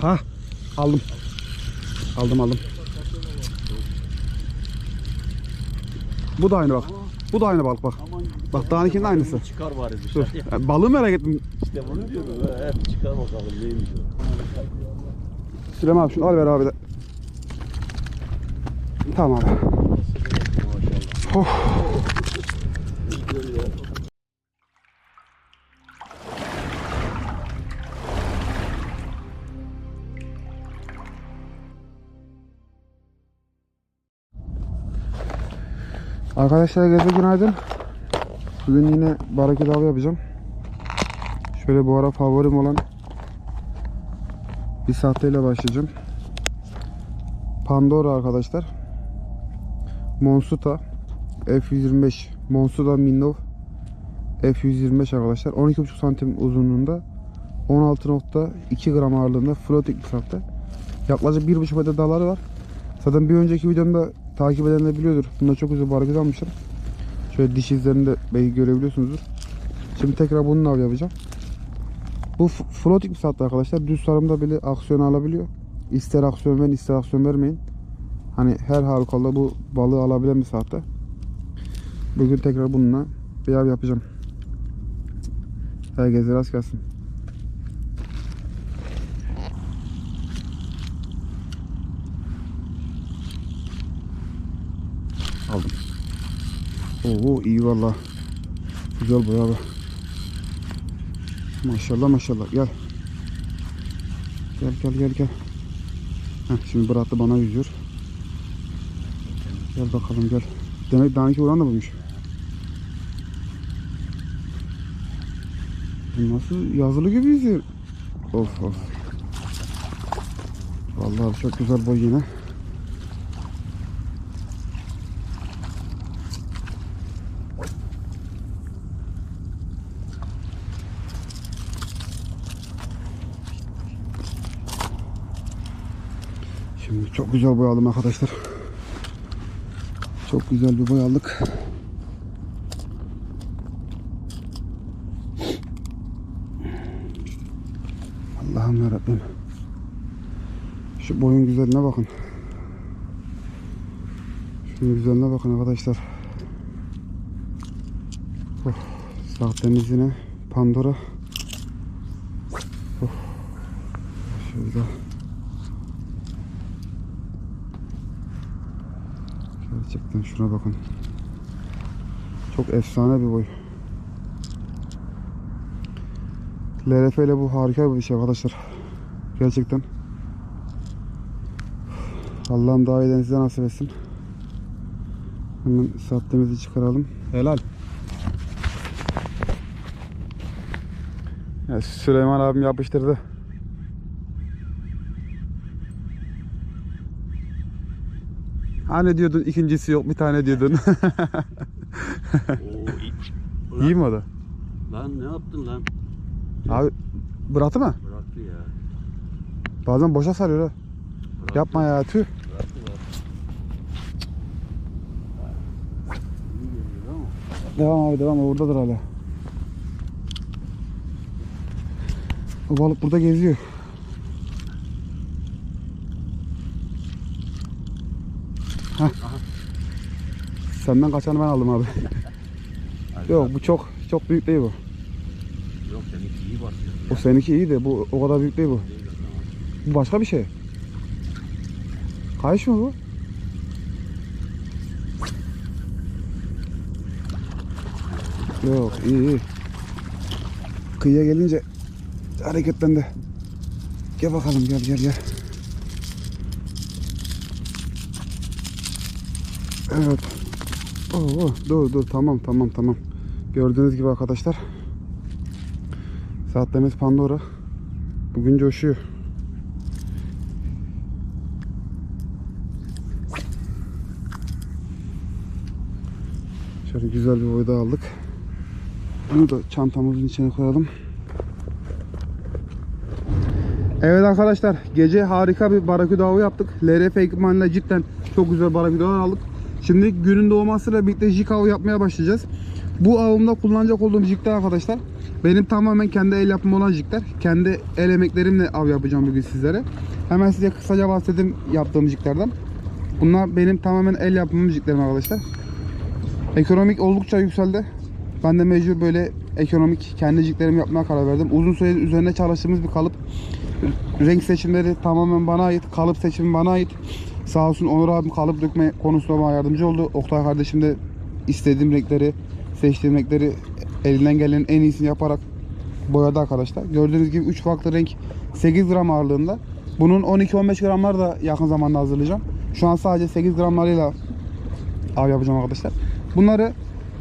Ha aldım. Aldım aldım. Bu da aynı bak. Bu da aynı balık bak. Bak dağınkinin aynısı. çıkar bari Dur. dışarıya. Ya, Balığı merak ettim. İşte bunu diyorum. ha, Hep çıkar bakalım neymiş o. Süleyman abi şunu al ver abi de. Tamam abi. Maşallah. Oh. Arkadaşlar geze günaydın. Bugün yine barakü av yapacağım. Şöyle bu ara favorim olan bir sahteyle başlayacağım. Pandora arkadaşlar. Monsuta F125 Monsuta Minnow F125 arkadaşlar. 12,5 santim uzunluğunda 16.2 gram ağırlığında floating bir sahte. Yaklaşık 1,5 metre dalları var. Zaten bir önceki videomda takip edenler biliyordur. Bunda çok güzel bargız almıştım. Şöyle diş izlerini de belki görebiliyorsunuzdur. Şimdi tekrar bununla av yapacağım. Bu floating bir saatte arkadaşlar. Düz sarımda bile aksiyon alabiliyor. İster aksiyon verin ister aksiyon vermeyin. Hani her halükarda bu balığı alabilen bir saatte. Bugün tekrar bununla bir av yapacağım. Herkese rast gelsin. Oo iyi valla. Güzel boy abi. Maşallah maşallah gel. Gel gel gel gel. Heh, şimdi bıraktı bana yüzüyor. Gel bakalım gel. Demek daha önce ulan da buymuş. Bu Nasıl yazılı gibi yüzüyor. Of of. Vallahi çok güzel boy yine. Şimdi çok güzel boy aldım arkadaşlar. Çok güzel bir boy aldık. Allah'ım yarabbim. Şu boyun güzelliğine bakın. Şunun güzelliğine bakın arkadaşlar. Oh, sahtemiz yine Pandora. Oh. Şurada. Gerçekten şuna bakın. Çok efsane bir boy. LRF ile bu harika bir şey arkadaşlar. Gerçekten. Allah'ım daha iyiden size nasip etsin. Hemen sattığımızı çıkaralım. Helal. Ya Süleyman abim yapıştırdı. Hani diyordun ikincisi yok bir tane diyordun. Oo, iyi. Mi o da? Lan ne yaptın lan? Abi bıraktı mı? Bıraktı ya. Bazen boşa sarıyor ha. Bıraktı, Yapma ya tüh. Bıraktı bıraktı. Devam abi devam oradadır hala. O balık burada geziyor. Heh. Senden kaçanı ben aldım abi. Yok bu çok çok büyük değil bu. Yok seninki iyi basıyor. O seninki iyi de bu o kadar büyük değil bu. Değil. Bu başka bir şey. Kayış mı bu? Yok iyi iyi. Kıyıya gelince hareketlendi. Gel bakalım gel gel gel. Evet. Oo, dur dur tamam tamam tamam. Gördüğünüz gibi arkadaşlar. Saatlerimiz Pandora. Bugün coşuyor. Şöyle güzel bir boy daha aldık. Bunu da çantamızın içine koyalım. Evet arkadaşlar gece harika bir barakü avı yaptık. LRF ekipmanıyla cidden çok güzel baraküdalar aldık. Şimdi günün doğmasıyla birlikte jig avı yapmaya başlayacağız. Bu avımda kullanacak olduğum jigler arkadaşlar Benim tamamen kendi el yapımı olan jigler. Kendi el emeklerimle av yapacağım bugün sizlere. Hemen size kısaca bahsedeyim yaptığım jiglerden. Bunlar benim tamamen el yapımı jiglerim arkadaşlar. Ekonomik oldukça yükseldi. Ben de mecbur böyle ekonomik kendi jiglerimi yapmaya karar verdim. Uzun süredir üzerine çalıştığımız bir kalıp. Renk seçimleri tamamen bana ait. Kalıp seçimi bana ait. Sağ olsun Onur abim kalıp dökme konusunda bana yardımcı oldu. Oktay kardeşim de istediğim renkleri, seçtiğim renkleri elinden gelenin en iyisini yaparak boyadı arkadaşlar. Gördüğünüz gibi 3 farklı renk 8 gram ağırlığında. Bunun 12-15 gramlar da yakın zamanda hazırlayacağım. Şu an sadece 8 gramlarıyla av yapacağım arkadaşlar. Bunları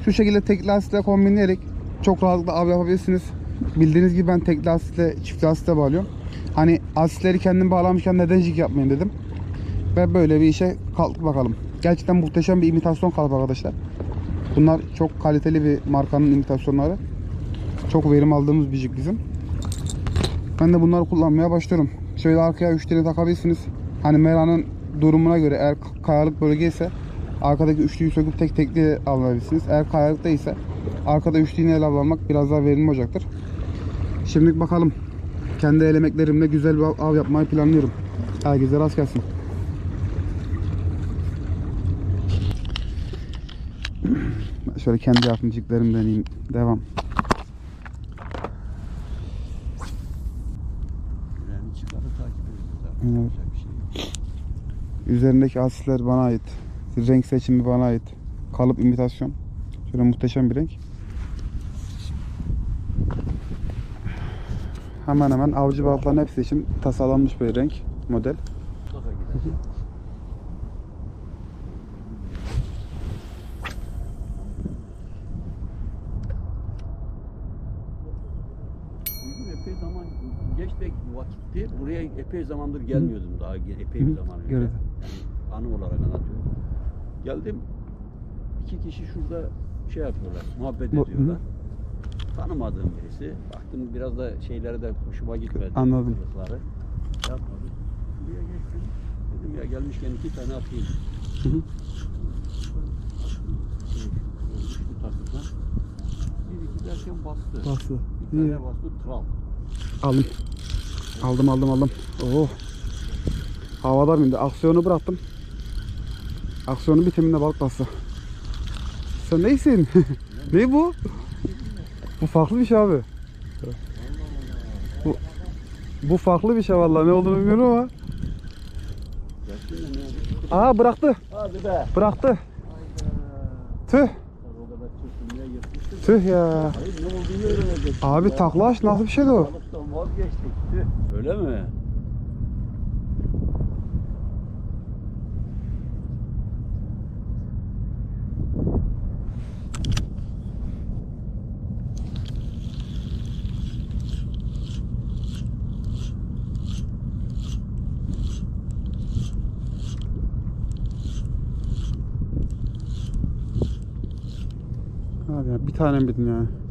şu şekilde tek lastikle kombinleyerek çok rahatlıkla av yapabilirsiniz. Bildiğiniz gibi ben tek lastikle çift lastikle bağlıyorum. Hani asitleri kendim bağlamışken neden jig yapmayayım dedim. Ve böyle bir işe kalktık bakalım. Gerçekten muhteşem bir imitasyon kalıp arkadaşlar. Bunlar çok kaliteli bir markanın imitasyonları. Çok verim aldığımız bir jig bizim. Ben de bunları kullanmaya başlıyorum. Şöyle arkaya üçlüğünü takabilirsiniz. Hani meranın durumuna göre eğer kayalık bölge ise arkadaki üçlüyü söküp tek tekli alabilirsiniz. Eğer kayalık değilse arkada üçlüğünü ele avlamak biraz daha verimli olacaktır. Şimdi bakalım. Kendi el emeklerimle güzel bir av yapmayı planlıyorum. Herkese rast gelsin. Şöyle kendi yapımcıklarımı deneyeyim. Devam. Yani çıkarı takip ediyoruz zaten. Evet. Şey. Üzerindeki asitler bana ait. Renk seçimi bana ait. Kalıp imitasyon. Şöyle muhteşem bir renk. Hemen hemen avcı balıkların hepsi için tasarlanmış bir renk model. Mutlaka gider. Bugün epey zaman geç de vakitti. Buraya epey zamandır gelmiyordum daha epey bir zaman önce. gördüm. Yani anı olarak anlatıyorum. Geldim. iki kişi şurada şey yapıyorlar, muhabbet Bu- ediyorlar. Tanımadığım birisi. Baktım biraz da şeyleri de hoşuma gitmedi. Anladım. kılıkları. Yapmadım. Buraya geçtim. Dedim ya gelmişken iki tane atayım. Hı hı. Şey, üçlü takımdan. Bir iki derken bastı. Bastı. Bir İyi. tane bastı tral. Aldım. Aldım aldım aldım. Oh. Havadar mıydı? Aksiyonu bıraktım. Aksiyonun bitiminde balık bastı. Sen neysin? ne bu? Bu farklı bir şey abi. Bu, bu farklı bir şey vallahi ne olduğunu bilmiyorum ama. Aa bıraktı. Bıraktı. Tüh. Tüh ya. Abi taklaş nasıl bir şeydi o? Vazgeçtik. Tüh. Öyle mi? Abi ya bir tane bildin ya?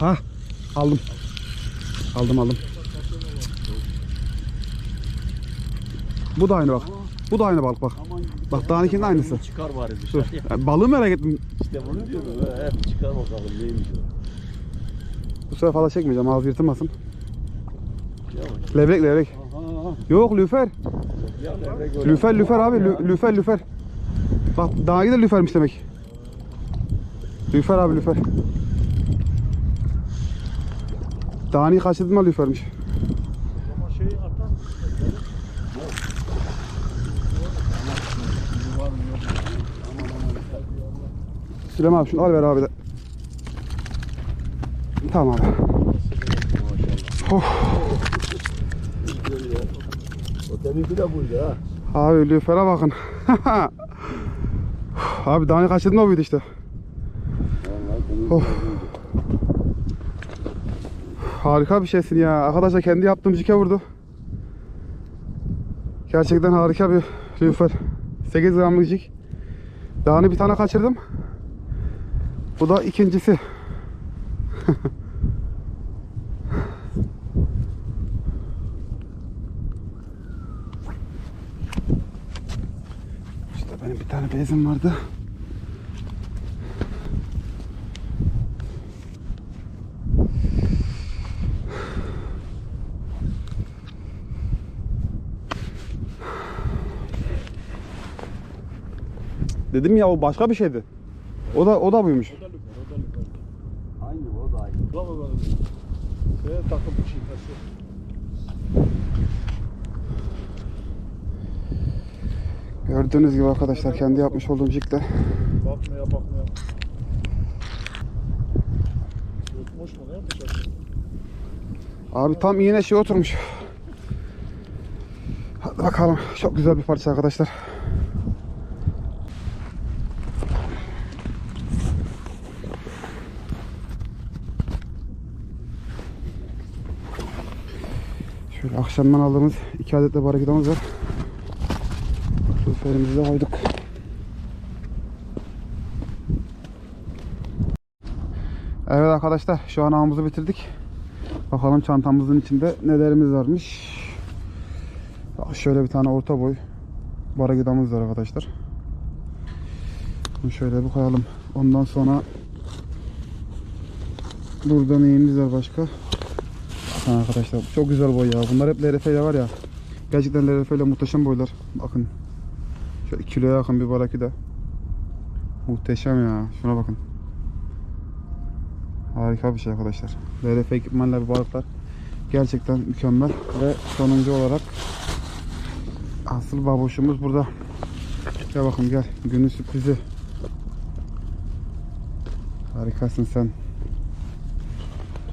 Ha aldım. Aldım aldım. Bu da aynı bak. Bu da aynı balık bak. Bak, daha ikinin aynısı. Çıkar bari Dur. dışarıya. Ya, Balığı merak ettim. İşte bunu diyorum. He, hep çıkar bakalım neymiş o. Bu sefer fazla çekmeyeceğim. Ağzı yırtılmasın. Levrek levrek. Yok lüfer. Lüfer lüfer abi. lü- Lüfer lüfer. Bak daha iyi de lüfermiş demek. Lüfer abi lüfer. İyi kaçırdın mı? Aman aman. Süleyman abi şunu al ver abi de. Tamam abi. Maşallah. O deminki de buydu ha. Abi lüfere bakın. abi daha iyi kaçırdın mı buydu işte. Vallahi deminki Of. de buydu. Harika bir şeysin ya. Arkadaşlar kendi yaptığım jike vurdu. Gerçekten harika bir lüfer. 8 gramlık jig. Daha bir tane kaçırdım. Bu da ikincisi. işte benim bir tane bezim vardı. Dedim ya o başka bir şeydi. O da o da buymuş. O da lüfer, o da lüfer. Aynı o da aynı. Baba bana. Şeye takılmış şifresi. Gördüğünüz gibi arkadaşlar kendi yapmış olduğum jigle Bakmaya bakmaya. Yutmuş mu ne yapmış? Abi tam iğne şey oturmuş. Hadi bakalım. Çok güzel bir parça arkadaşlar. Şöyle akşamdan aldığımız iki adet de barakidamız var. Lüferimizi de koyduk. Evet arkadaşlar şu an ağımızı bitirdik. Bakalım çantamızın içinde nelerimiz varmış. Şöyle bir tane orta boy baragidamız var arkadaşlar. Bunu şöyle bir koyalım. Ondan sonra burada neyimiz var başka? Bakın arkadaşlar çok güzel boy ya. Bunlar hep LRF ile var ya. Gerçekten LRF ile muhteşem boylar. Bakın. Şöyle kiloya yakın bir barakida. Muhteşem ya. Şuna bakın. Harika bir şey arkadaşlar. LRF ekipmanla bir balıklar gerçekten mükemmel ve sonuncu olarak asıl baboşumuz burada. Gel bakın gel. Günün sürprizi. Harikasın sen.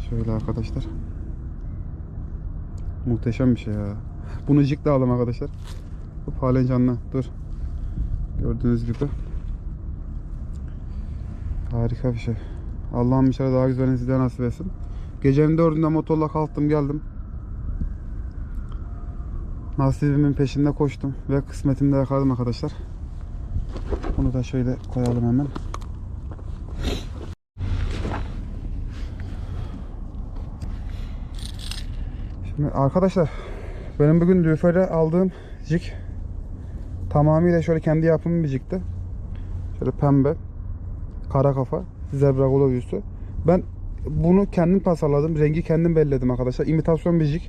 Şöyle arkadaşlar. Muhteşem bir şey ya. Bunu jikle aldım arkadaşlar. Bu halen canlı. Dur. Gördüğünüz gibi. Harika bir şey. Allah'ım inşallah daha güzelini size nasip etsin. Gecenin dördünde motorla kalktım geldim. Nasibimin peşinde koştum ve kısmetimde yakaladım arkadaşlar. Bunu da şöyle koyalım hemen. Arkadaşlar benim bugün lüfere aldığım jig tamamıyla şöyle kendi yapımı bir jigti. Şöyle pembe, kara kafa, zebra glovyusu. Ben bunu kendim tasarladım. Rengi kendim belledim arkadaşlar. İmitasyon bir jig.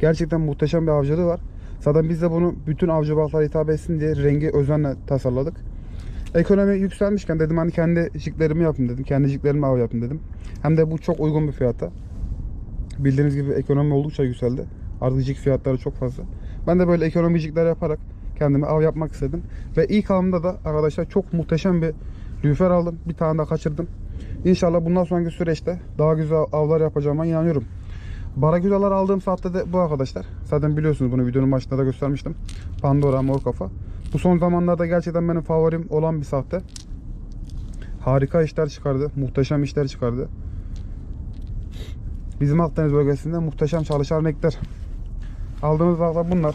Gerçekten muhteşem bir avcılığı var. Zaten biz de bunu bütün avcı balıklara hitap etsin diye rengi özenle tasarladık. Ekonomi yükselmişken dedim hani kendi jiglerimi yapayım dedim. Kendi jiglerimi av yapayım dedim. Hem de bu çok uygun bir fiyata. Bildiğiniz gibi ekonomi oldukça yükseldi. Jig fiyatları çok fazla. Ben de böyle ekonomi jigler yaparak kendime av yapmak istedim. Ve ilk avımda da arkadaşlar çok muhteşem bir lüfer aldım. Bir tane daha kaçırdım. İnşallah bundan sonraki süreçte daha güzel avlar yapacağıma inanıyorum. Barakudalar aldığım saatte de bu arkadaşlar. Zaten biliyorsunuz bunu videonun başında da göstermiştim. Pandora, mor kafa. Bu son zamanlarda gerçekten benim favorim olan bir sahte. Harika işler çıkardı. Muhteşem işler çıkardı. Bizim Akdeniz bölgesinde muhteşem çalışan renkler. Aldığımız balıklar bunlar.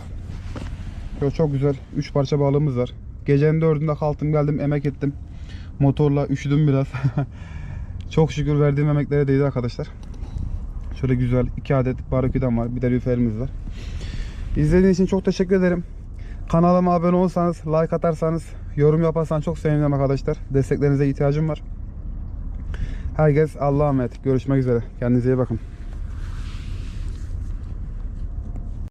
Böyle çok güzel 3 parça balığımız var. Gecenin dördünde kalktım geldim emek ettim. Motorla üşüdüm biraz. çok şükür verdiğim emeklere değdi arkadaşlar. Şöyle güzel 2 adet baraküdam var. Bir de lüferimiz var. İzlediğiniz için çok teşekkür ederim. Kanalıma abone olursanız, like atarsanız, yorum yaparsanız çok sevinirim arkadaşlar. Desteklerinize ihtiyacım var. Herkes Allah'a emanet. Görüşmek üzere. Kendinize iyi bakın.